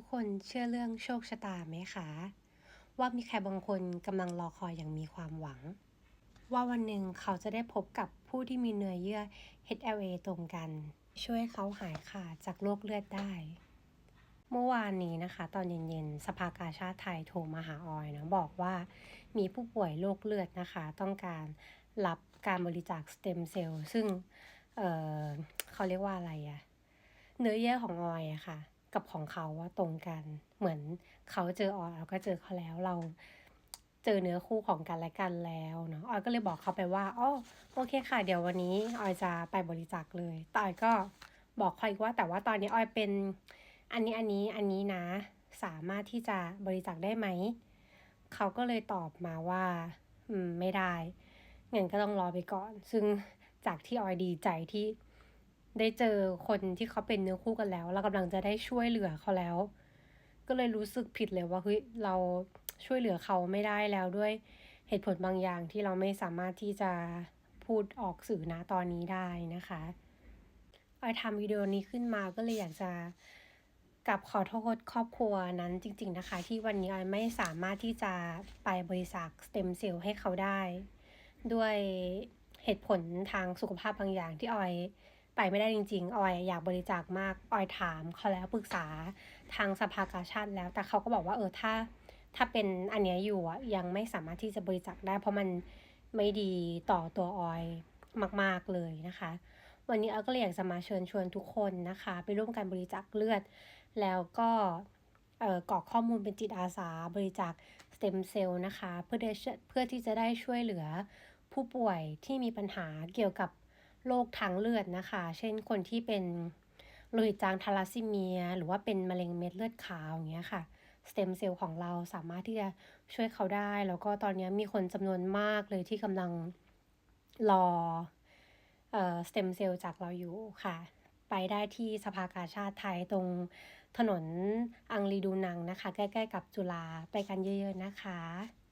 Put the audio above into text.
ทุกคนเชื่อเรื่องโชคชะตาไหมคะ ว่ามีใครบางคนกำลังรอคอยอย่างมีความหวัง ว่าวันหนึ่งเขาจะได้พบกับผู้ที่มีเนื้อเยื่อ HLA ตรงกัน ช่วยเขาหายขาดจากโรคเลือดได้ เมื่อวานนี้นะคะ ตอนเย็นๆ สภากาชาติไทยโทรมาหาออยนะ บอกว่ามีผู้ป่วยโรคเลือดนะคะ ต้องการรับการบริจาคสเต็มเซลล์ซึ่งเเขาเรียกว่าอะไรอะเนื้อเยื่อของออยอะค่ะ กับของเขาว่าตรงกัน เหมือนเขาเจอออยเราก็เจอเขาแล้วเราเจอเนื้อคู่ของกันและกันแล้วเนาะออยก็เลยบอกเขาไปว่าอ๋อโอเคค่ะ เดี๋ยววันนี้ออยจะไปบริจาคเลยแต่ออยก็บอกเขาอีกว่า แต่ว่าตอนนี้ออยเป็น อันนี้อันนี้อันนี้นะ สามารถที่จะบริจาคได้ไหมเขาก็เลยตอบมาว่า อืมไม่ได้งั้นก็ต้องรอไปก่อน ซึ่งจากที่ออยดีใจที่ ได้เจอคนที่เขาเป็นเนื้อคู่กันแล้ว เรากำลังจะได้ช่วยเหลือเขาแล้ว ก็เลยรู้สึกผิดเลยว่าเฮ้ยเราช่วยเหลือเขาไม่ได้แล้วด้วยเหตุผลบางอย่างที่เราไม่สามารถที่จะพูดออกสื่อนะตอนนี้ได้นะคะออทำวิดีโอนี้ขึ้นมาก็เลยอยากจะกลับขอโทษครอบครัวนั้นจริง ๆนะคะ ที่วันนี้ออไม่สามารถที่จะไปบริจาคสเต็มเซลล์ให้เขาได้ ด้วยเหตุผลทางสุขภาพบางอย่างที่ออย ไปไม่ได้จริงๆ ออยอยากบริจาคมาก ออยถามเขาแล้วปรึกษาทางสภากาชาติแล้ว แต่เขาก็บอกว่าเออถ้าถ้าเป็นอันเนี้ยอยู่อะยังไม่สามารถที่จะบริจาคได้ เพราะมันไม่ดีต่อตัวออยมาก ๆเลยนะคะ วันนี้ออยก็เลยอยากจะมาเชิญชวนทุกคนนะคะ ไปร่วมกันบริจาคเลือด แล้วก็เอ่อกรอกข้อมูลเป็นจิตอาสาบริจาคสเต็มเซลล์นะคะ เพื่อได้เพื่อที่จะได้ช่วยเหลือผู้ป่วยที่มีปัญหาเกี่ยวกับ โรคทางเลือดนะคะ เช่นคนที่เป็นโลหิตจางทาลัสซีเมีย หรือว่าเป็นมะเร็งเม็ดเลือดขาวอย่างเงี้ยค่ะสเต็มเซลล์ของเราสามารถที่จะช่วยเขาได้ แล้วก็ตอนนี้มีคนจำนวนมากเลยที่กำลังรอเอ่อสเต็มเซลล์จากเราอยู่ค่ะ ไปได้ที่สภากาชาติไทยตรงถนนอังรีดูนังนะคะ ใกล้ ๆ กับจุฬาไปกันเยอะ ๆ นะคะ